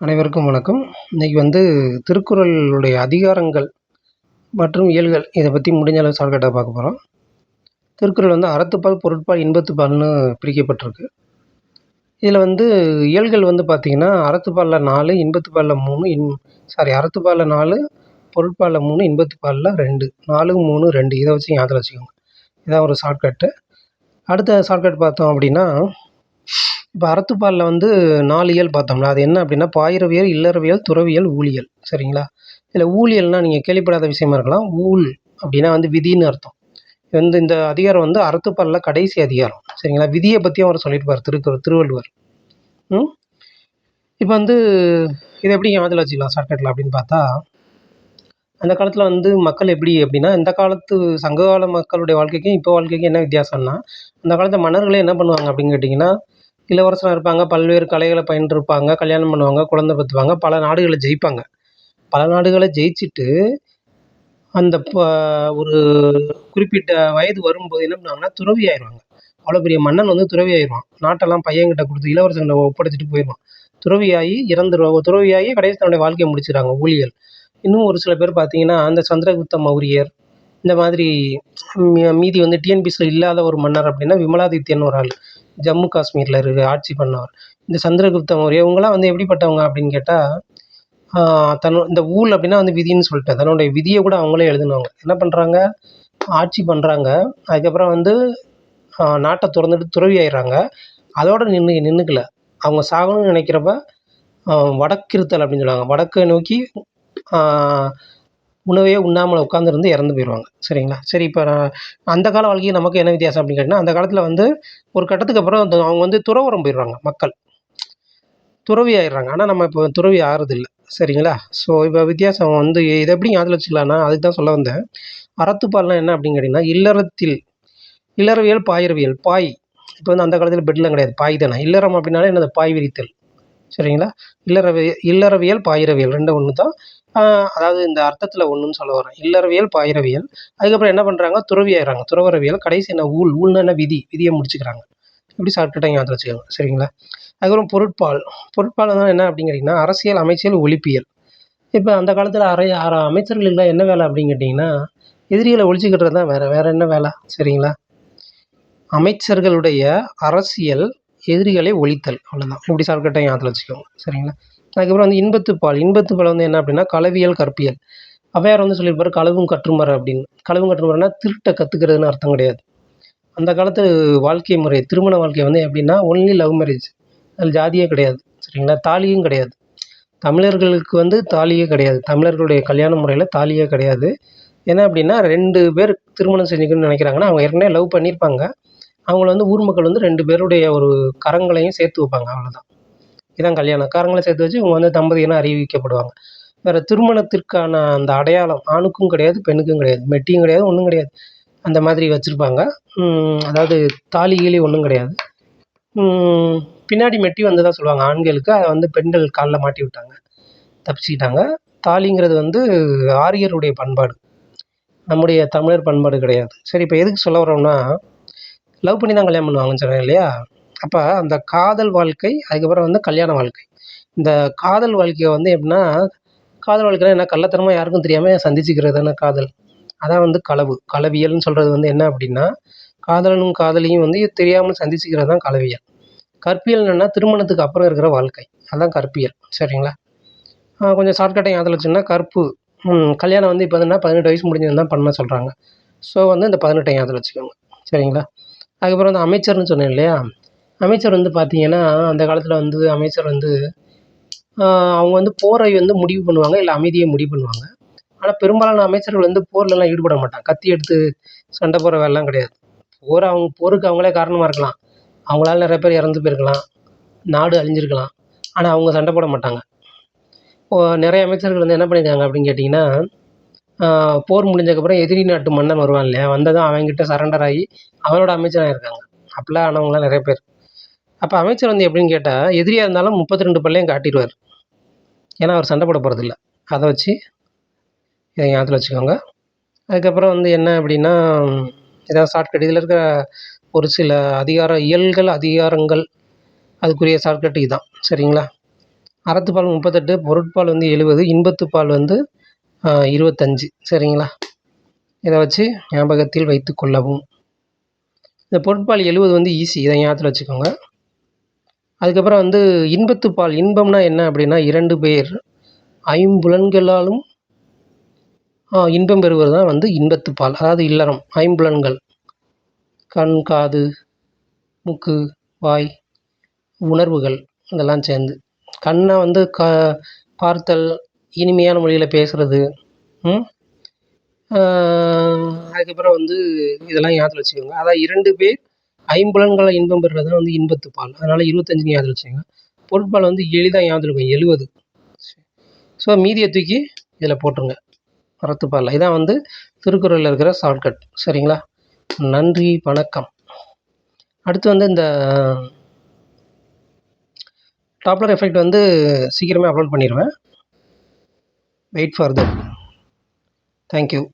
அனைவருக்கும் வணக்கம். இன்றைக்கி வந்து திருக்குறளுடைய அதிகாரங்கள் மற்றும் இயல்கள் இதை பற்றி முடிஞ்ச அளவு ஷார்ட்கட்டாக பார்க்க போகிறோம் திருக்குறள் வந்து அறத்துப்பால் பொருட்பால் இன்பத்துப்பால்னு பிரிக்கப்பட்டிருக்கு. இதில் வந்து இயல்கள் வந்து பார்த்திங்கன்னா அறத்துப்பாலில் நாலு இன்பத்துப்பாலில் மூணு இன் சாரி அறத்துப்பாலில் நாலு பொருட்பாலில் மூணு இன்பத்துப்பாலில் ரெண்டு. நாலு மூணு ரெண்டு. இதை வச்சு ஞாபகத்தில் வச்சுக்கோங்க. இதான் ஒரு ஷார்ட்கட்டு அடுத்த ஷார்ட்கட் பார்த்தோம் அப்படின்னா இப்போ அறத்துப்பாலில் வந்து நாலு இயல் பார்த்தோம்ல அது என்ன அப்படின்னா பாயிரவியல் இல்லறவியல் துறவியல் ஊழியல். சரிங்களா? இதில் ஊழியல்னால் நீங்கள் கேள்விப்படாத விஷயமா இருக்கலாம். ஊழ் அப்படின்னா வந்து விதின்னு அர்த்தம். வந்து இந்த அதிகாரம் வந்து அறத்துப்பாலில் கடைசி அதிகாரம். சரிங்களா? விதியை பற்றியும் அவர் சொல்லியிருப்பார் திருக்கு திருவள்ளுவர். ம்? இப்போ வந்து இதை எப்படி ஞாபகத்தில் வச்சுக்கலாம் ஷார்ட்கட்டில் அப்படின்னு பார்த்தா அந்த காலத்தில் வந்து மக்கள் எப்படி அப்படின்னா இந்த காலத்து சங்ககால மக்களுடைய வாழ்க்கைக்கும் இப்போ வாழ்க்கைக்கும் என்ன வித்தியாசம்னா அந்த காலத்து மன்னர்களே என்ன பண்ணுவாங்க அப்படின்னு கேட்டிங்கன்னா இளவரசராக இருப்பாங்க பல்வேறு கலைகளை பயின்றிருப்பாங்க கல்யாணம் பண்ணுவாங்க குழந்த பெற்றுப்பாங்க பல நாடுகளை ஜெயிப்பாங்க. பல நாடுகளை ஜெயிச்சுட்டு அந்த ப ஒரு குறிப்பிட்ட வயது வரும்போது என்ன பண்ணுவாங்கன்னா துறவி ஆயிடுவாங்க. அவ்வளோ பெரிய மன்னன் வந்து துறவி ஆயிடுவான். நாட்டெல்லாம் பையன்கிட்ட கொடுத்து இளவரசன்கிட்ட ஒப்படைச்சிட்டு போயிடுவான். துறவியாகி இறந்துருவாங்க துறவியாகி கடைசி தன்னுடைய வாழ்க்கையை முடிச்சிடுறாங்க ஊழியல் இன்னும் ஒரு சில பேர் பார்த்தீங்கன்னா அந்த சந்திரகுப்த மௌரியர் இந்த மாதிரி மீதி வந்து டிஎன்பிசியில் இல்லாத ஒரு மன்னர் அப்படின்னா விமலாதித்யன் ஒரு ஆள். ஜம்மு காஷ்மீரில் இருக்க ஆட்சி பண்ணவர். இந்த சந்திரகுப்த மௌரியா இவங்களாம் வந்து எப்படிப்பட்டவங்க அப்படின்னு கேட்டால் தன்னோ இந்த ஊழ் அப்படின்னா வந்து விதின்னு சொல்லிட்டேன் தன்னுடைய விதியை கூட அவங்களே எழுதுனவங்க. என்ன பண்ணுறாங்க ஆட்சி பண்ணுறாங்க அதுக்கப்புறம் வந்து நாட்டை திறந்துட்டு துறவி ஆயிடுறாங்க. அதோட நின்று நின்றுக்கல அவங்க சாகணும்னு நினைக்கிறப்ப வடக்கிருத்தல் அப்படின்னு சொல்லுவாங்க. வடக்கை நோக்கி உணவே உண்ணாமல் உட்காந்துருந்து இறந்து போயிடுவாங்க சரிங்களா? சரி இப்போ நான் அந்த கால வாழ்க்கையும் நமக்கு என்ன வித்தியாசம் அப்படின்னு கேட்டிங்கன்னா அந்த காலத்தில் வந்து ஒரு கட்டத்துக்கு அப்புறம் அவங்க வந்து துறவரம் போயிடுறாங்க மக்கள். துறவி ஆயிடுறாங்க. ஆனால் நம்ம இப்போ துறவி ஆறுதில்லை. சரிங்களா? ஸோ இப்போ வித்தியாசம் வந்து இதை எப்படி அதில் வச்சுக்கலாம்னா அதுக்கு தான் சொல்ல வந்தேன். அறத்துப்பால்லாம் என்ன அப்படின்னு கேட்டிங்கன்னா இல்லறத்தில் இல்லறவியல் பாயிரவியல் பாய். இப்போ வந்து அந்த காலத்தில் பெட்லாம் கிடையாது. பாய் தானே. இல்லறம் அப்படின்னாலே என்னது? பாய் விரித்தல். சரிங்களா? இல்லறவியல் இல்லறவியல் பாயிரவியல் ரெண்டும் ஒன்று தான் அதாவது இந்த அர்த்தத்தில் ஒன்றுன்னு சொல்ல வரேன் இல்லறவியல் பாயிரவியல். அதுக்கப்புறம் என்ன பண்ணுறாங்க துறவி ஆயிடுறாங்க துறவரவியல் கடைசி என்ன? ஊழ் ஊழ்னா என்ன விதி விதியை முடிச்சுக்கிறாங்க. இப்படி ஷார்ட்கட்டாக ஞாபகம் வச்சுக்கோங்க. சரிங்களா? அதுக்கப்புறம் பொருட்பால். பொருட்பால் தான் என்ன அப்படிங்கிறீங்கன்னா அரசியல் அமைச்சியல் ஒழிப்பியல். இப்போ அந்த காலத்தில் அரை அமைச்சர்களுக்கெல்லாம் என்ன வேலை அப்படின்னு கேட்டிங்கன்னா எதிரிகளை ஒழிச்சுக்கிட்டு தான் வேறு. வேறு என்ன வேலை? சரிங்களா? அமைச்சர்களுடைய அரசியல் எதிரிகளை ஒழித்தல் அவ்வளோதான் இப்படி ஷார்ட்கட்டாக ஞாபகத்தில் வச்சுக்கோங்க. சரிங்களா? அதுக்கப்புறம் வந்து இன்பத்துப்பால் இன்பத்துப்பால் வந்து என்ன அப்படின்னா களவியல் கற்பியல். அவையார் வந்து சொல்லியிருப்பார் களவும் கற்றுமர அப்படின்னு. களவும் கற்றுமரன்னா திருட்டை கற்றுக்கிறதுன்னு அர்த்தம் கிடையாது. அந்த காலத்து வாழ்க்கை முறை திருமண வாழ்க்கை வந்து எப்படின்னா ஒன்லி லவ் மேரேஜ் அதில் ஜாதியே கிடையாது. சரிங்களா? தாலியும் கிடையாது. தமிழர்களுக்கு வந்து தாலியே கிடையாது. தமிழர்களுடைய கல்யாண முறையில் தாலியே கிடையாது. என்ன அப்படின்னா ரெண்டு பேர் திருமணம் செஞ்சுக்கணும்னு நினைக்கிறாங்கன்னா அவங்க ஏற்கனவே லவ் பண்ணியிருப்பாங்க. அவங்கள வந்து ஊர் மக்கள் வந்து ரெண்டு பேருடைய ஒரு கரங்களையும் சேர்த்து வைப்பாங்க அவ்வளோதான் இதான் கல்யாணம். கரங்களை சேர்த்து வச்சு இவங்க வந்து தம்பதியெல்லாம் அறிவிக்கப்படுவாங்க. வேறு திருமணத்திற்கான அந்த அடையாளம் ஆணுக்கும் கிடையாது பெண்ணுக்கும் கிடையாது. மெட்டியும் கிடையாது ஒன்றும் கிடையாது. அந்த மாதிரி வச்சுருப்பாங்க. அதாவது தாலி கீழி ஒன்றும் கிடையாது. பின்னாடி மெட்டி வந்ததாக சொல்லுவாங்க. ஆண்களுக்கு அதை வந்து பெண்கள் காலில் மாட்டி விட்டாங்க. தப்பிச்சுக்கிட்டாங்க. தாலிங்கிறது வந்து ஆரியருடைய பண்பாடு. நம்முடைய தமிழர் பண்பாடு கிடையாது. சரி இப்போ எதுக்கு சொல்ல வரோம்னா லவ் பண்ணி தான் கல்யாணம் பண்ணுவாங்கன்னு சொன்னேன் இல்லையா? அப்போ அந்த காதல் வாழ்க்கை அதுக்கப்புறம் வந்து கல்யாண வாழ்க்கை. இந்த காதல் வாழ்க்கையை வந்து எப்படின்னா காதல் வாழ்க்கைனா என்ன? கள்ளத்தனமாக யாருக்கும் தெரியாமல் சந்திச்சுக்கிறது தானே காதல். அதான் வந்து களவு. களவியல்னு சொல்கிறது வந்து என்ன அப்படின்னா காதலனும் காதலியும் வந்து தெரியாமல் சந்திச்சுக்கிறது தான் களவியல். கற்பியல் என்னென்னா திருமணத்துக்கு அப்புறம் இருக்கிற வாழ்க்கை. அதுதான் கற்பியல். சரிங்களா? கொஞ்சம் ஷார்ட்கட்டை யாதில் வச்சுன்னா கற்பு. கல்யாணம் வந்து இப்போ என்ன? பதினெட்டு வயசு முடிஞ்சது தான் பண்ண சொல்கிறாங்க ஸோ வந்து இந்த பதினெட்டை ஞாபகம் வச்சுக்கோங்க. சரிங்களா? அதுக்கப்புறம் வந்து அமைச்சர்னு சொன்னேன் இல்லையா? அமைச்சர் வந்து பார்த்தீங்கன்னா அந்த காலத்தில் வந்து அமைச்சர் வந்து அவங்க வந்து போரை வந்து முடிவு பண்ணுவாங்க இல்லை அமைதியை முடிவு பண்ணுவாங்க. ஆனால் பெரும்பாலான அமைச்சர்கள் வந்து போர்லலாம் ஈடுபட மாட்டாங்க. கத்தி எடுத்து சண்டை போடுற வேலைலாம் கிடையாது. போர் அவங்க போருக்கு அவங்களே காரணமாக இருக்கலாம். அவங்களால நிறைய பேர் இறந்து போயிருக்கலாம். நாடு அழிஞ்சிருக்கலாம். ஆனால் அவங்க சண்டை போட மாட்டாங்க. நிறைய அமைச்சர்கள் வந்து என்ன பண்ணியிருக்காங்க அப்படின்னு கேட்டிங்கன்னா போர் முடிஞ்சதுக்கப்புறம் எதிரி நாட்டு மன்னன் வருவான் இல்லையா? வந்ததும் அவன்கிட்ட சரண்டர் ஆகி அவனோட அமைச்சராக இருக்காங்க. அப்படிலாம் ஆனவங்களாம் நிறைய பேர். அப்போ அமைச்சர் வந்து எப்படின்னு கேட்டால் எதிரியாக இருந்தாலும் முப்பத்தி ரெண்டு பல்லையும் காட்டிடுவார். ஏன்னா அவர் சண்டை போட போகிறதில்ல அதை வச்சு இதை ஞாபகத்தில் வச்சுக்கோங்க. அதுக்கப்புறம் வந்து என்ன அப்படின்னா இதான் ஷார்ட்கட் இதில் இருக்கிற ஒரு சில அதிகார இயல்கள் அதிகாரங்கள் அதுக்குரிய ஷார்ட்கட் இதுதான். சரிங்களா? அறத்துப்பால் முப்பத்தெட்டு பொருட்பால் வந்து எழுபது இன்பத்துப்பால் வந்து இருபத்தஞ்சி. சரிங்களா? இதை வச்சு ஞாபகத்தில் வைத்து கொள்ளவும். இந்த பொருட்பால் எழுவது வந்து ஈஸி. இதை ஞாபகத்தில் வச்சுக்கோங்க. அதுக்கப்புறம் வந்து இன்பத்துப்பால் இன்பம்னா என்ன அப்படின்னா இரண்டு பேர். ஐம்புலன்களாலும் இன்பம் பெறுவது தான் வந்து இன்பத்துப்பால் அதாவது இல்லறம் ஐம்புலன்கள். கண் காது மூக்கு வாய் உணர்வுகள் இதெல்லாம் சேர்ந்து. கண்ணை வந்து க பார்த்தல் இனிமையான மொழியில் பேசுகிறது அதுக்கப்புறம் வந்து இதெல்லாம் ஞாபகத்தில் வச்சுக்கோங்க. அதான் இரண்டு பேர் ஐம்புலன்களை இன்பம் பெறுறது தான் வந்து இன்பத்துப்பால் அதனால் இருபத்தஞ்சு ஞாபகத்தில் வச்சுக்கோங்க. பொருட்பால் வந்து எளிதாக ஞாபகத்தில் இருக்கும் எழுபது ஸோ மீதியை தூக்கி இதில் போட்டுருங்க. அறத்துப்பாலில் இதான் வந்து திருக்குறளில் இருக்கிற ஷார்ட்கட் சரிங்களா? நன்றி வணக்கம். அடுத்து வந்து இந்த டாப்லர் எஃபெக்ட் வந்து சீக்கிரமே அப்லோட் பண்ணிடுவேன் wait for that. Thank you.